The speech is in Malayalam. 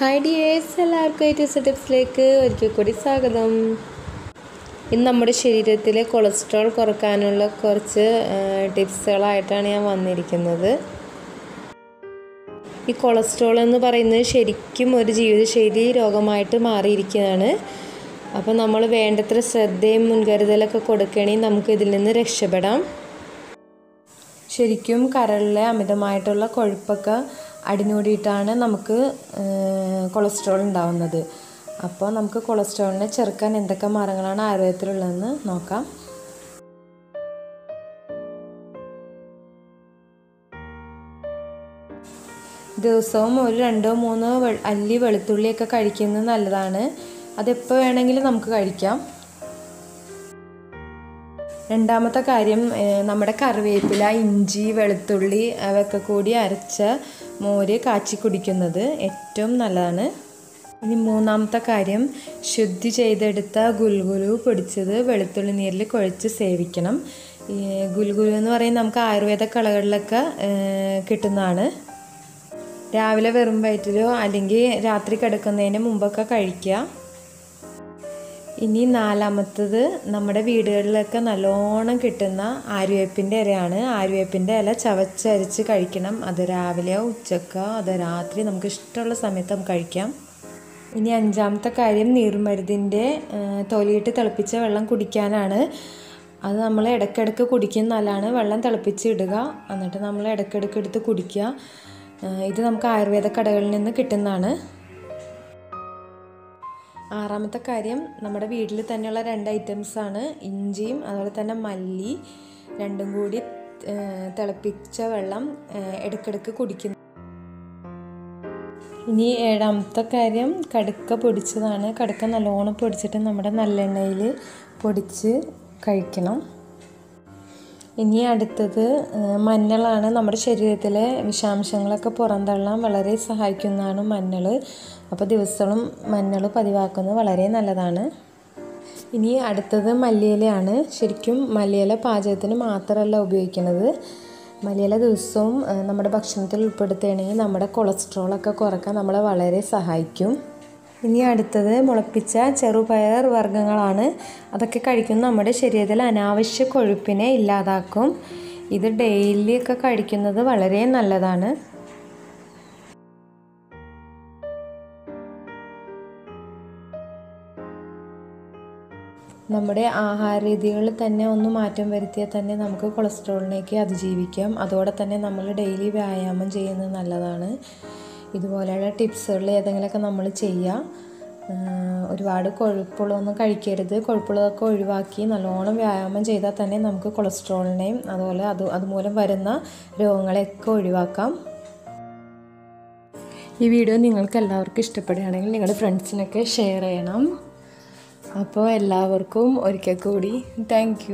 ഹായ് ഡിയേഴ്സ് എല്ലാവർക്കും ഐ ടി ടിപ്സിലേക്ക് ഒരിക്കൽ കൂടി സ്വാഗതം. ഇന്ന് നമ്മുടെ ശരീരത്തിലെ കൊളസ്ട്രോൾ കുറക്കാനുള്ള കുറച്ച് ടിപ്സുകളായിട്ടാണ് ഞാൻ വന്നിരിക്കുന്നത്. ഈ കൊളസ്ട്രോൾ എന്ന് പറയുന്നത് ശരിക്കും ഒരു ജീവിതശൈലി രോഗമായിട്ട് മാറിയിരിക്കുകയാണ്. അപ്പോൾ നമ്മൾ വേണ്ടത്ര ശ്രദ്ധയും മുൻകരുതലൊക്കെ കൊടുക്കുകയാണെങ്കിൽ നമുക്ക് ഇതിൽ നിന്ന് രക്ഷപ്പെടാം. ശരിക്കും കരളിലെ അമിതമായിട്ടുള്ള കൊഴുപ്പൊക്കെ അടിഞ്ഞൂടിയിട്ടാണ് നമുക്ക് കൊളസ്ട്രോൾ ഉണ്ടാവുന്നത്. അപ്പോൾ നമുക്ക് കൊളസ്ട്രോളിനെ ചെറുക്കാൻ എന്തൊക്കെ മാർഗങ്ങളാണ് ആയുർവേദത്തിലുള്ളതെന്ന് നോക്കാം. ദിവസവും ഒരു രണ്ടോ മൂന്നോ അല്ലി വെളുത്തുള്ളിയൊക്കെ കഴിക്കുന്നത് നല്ലതാണ്. അതെപ്പോൾ വേണമെങ്കിലും നമുക്ക് കഴിക്കാം. രണ്ടാമത്തെ കാര്യം നമ്മുടെ കറിവേപ്പില ഇഞ്ചി വെളുത്തുള്ളി അവയൊക്കെ കൂടി അരച്ച മോര് കാച്ചി കുടിക്കുന്നത് ഏറ്റവും നല്ലതാണ്. ഇനി മൂന്നാമത്തെ കാര്യം ശുദ്ധി ചെയ്തെടുത്ത ഗുൽഗുലു പൊടിച്ചത് വെളുത്തുള്ളി നീരിൽ കുഴച്ച് സേവിക്കണം. ഗുൽഗുലു എന്ന് പറയുന്നത് നമുക്ക് ആയുർവേദ കളകളിലൊക്കെ കിട്ടുന്നതാണ്. രാവിലെ വെറും വയറ്റിലോ അല്ലെങ്കിൽ രാത്രി കിടക്കുന്നതിന് മുമ്പൊക്കെ കഴിക്കുക. ഇനി നാലാമത്തത് നമ്മുടെ വീടുകളിലൊക്കെ നല്ലോണം കിട്ടുന്ന ആര്യവേപ്പിന്റെ ഇരയാണ് ആര്യവേപ്പിന്റെ ഇല ചവച്ചരിച്ച് കഴിക്കണം. അത് രാവിലെയോ ഉച്ചക്കോ അത് രാത്രി നമുക്ക് ഇഷ്ടമുള്ള സമയത്ത് നമുക്ക് കഴിക്കാം. ഇനി അഞ്ചാമത്തെ കാര്യം നീർമരുതിന്റെ തൊലിയിട്ട് തിളപ്പിച്ച വെള്ളം കുടിക്കാനാണ്. അത് നമ്മൾ ഇടയ്ക്കിടയ്ക്ക് നല്ലതാണ് വെള്ളം തിളപ്പിച്ച് ഇടുക. എന്നിട്ട് നമ്മൾ ഇടയ്ക്കിടയ്ക്ക് എടുത്ത് കുടിക്കുക. ഇത് നമുക്ക് ആയുർവേദ കടകളിൽ നിന്ന് കിട്ടുന്നതാണ്. ആറാമത്തെ കാര്യം നമ്മുടെ വീട്ടിൽ തന്നെയുള്ള രണ്ട് ഐറ്റംസാണ് ഇഞ്ചിയും അതുപോലെ തന്നെ മല്ലി രണ്ടും കൂടി തിളപ്പിച്ച വെള്ളം ഇടയ്ക്കിടയ്ക്ക് കുടിക്കുന്നു. ഇനി ഏഴാമത്തെ കാര്യം കടുക്ക പൊടിച്ചതാണ്. കടുക്ക നല്ലോണം പൊടിച്ചിട്ട് നമ്മുടെ നല്ലെണ്ണയിൽ പൊടിച്ച് കഴിക്കണം. ഇനി അടുത്തത് മഞ്ഞളാണ്. നമ്മുടെ ശരീരത്തിലെ വിഷാംശങ്ങളൊക്കെ പുറന്തള്ളാൻ വളരെ സഹായിക്കുന്നതാണ് മഞ്ഞൾ അപ്പോൾ ദിവസവും മഞ്ഞൾ പതിവാക്കുന്നത് വളരെ നല്ലതാണ്. ഇനി അടുത്തത് മല്ലിയിലയാണ്. ശരിക്കും മല്ലിയില പാചകത്തിന് മാത്രമല്ല ഉപയോഗിക്കുന്നത്. മല്ലിയില ദിവസവും നമ്മുടെ ഭക്ഷണത്തിൽ ഉൾപ്പെടുത്തുകയാണെങ്കിൽ നമ്മുടെ കൊളസ്ട്രോളൊക്കെ കുറയ്ക്കാൻ നമ്മളെ വളരെ സഹായിക്കും. ഇനി അടുത്തത് മുളപ്പിച്ച ചെറുപയർ വർഗങ്ങളാണ്. അതൊക്കെ കഴിക്കുന്നത് നമ്മുടെ ശരീരത്തിൽ അനാവശ്യ കൊഴുപ്പിനെ ഇല്ലാതാക്കും. ഇത് ഡെയിലി ഒക്കെ കഴിക്കുന്നത് വളരെ നല്ലതാണ്. നമ്മുടെ ആഹാര രീതികളിൽ തന്നെ ഒന്ന് മാറ്റം വരുത്തിയാൽ തന്നെ നമുക്ക് കൊളസ്ട്രോളിനേക്ക് അതിജീവിക്കാം. അതോടെ തന്നെ നമ്മൾ ഡെയിലി വ്യായാമം ചെയ്യുന്നത് നല്ലതാണ്. ഇതുപോലെയുള്ള ടിപ്സുകളിൽ ഏതെങ്കിലുമൊക്കെ നമ്മൾ ചെയ്യുക. ഒരുപാട് കൊഴുപ്പുള്ളതൊന്നും കഴിക്കരുത്. കൊഴുപ്പുള്ളതൊക്കെ ഒഴിവാക്കി നല്ലോണം വ്യായാമം ചെയ്താൽ തന്നെ നമുക്ക് കൊളസ്ട്രോളിനെയും അതുപോലെ അത് അതുമൂലം വരുന്ന രോഗങ്ങളെയൊക്കെ ഒഴിവാക്കാം. ഈ വീഡിയോ നിങ്ങൾക്ക് എല്ലാവർക്കും ഇഷ്ടപ്പെടുകയാണെങ്കിൽ നിങ്ങളുടെ ഫ്രണ്ട്സിനൊക്കെ ഷെയർ ചെയ്യണം. അപ്പോൾ എല്ലാവർക്കും ഒരിക്കൽ കൂടി. താങ്ക്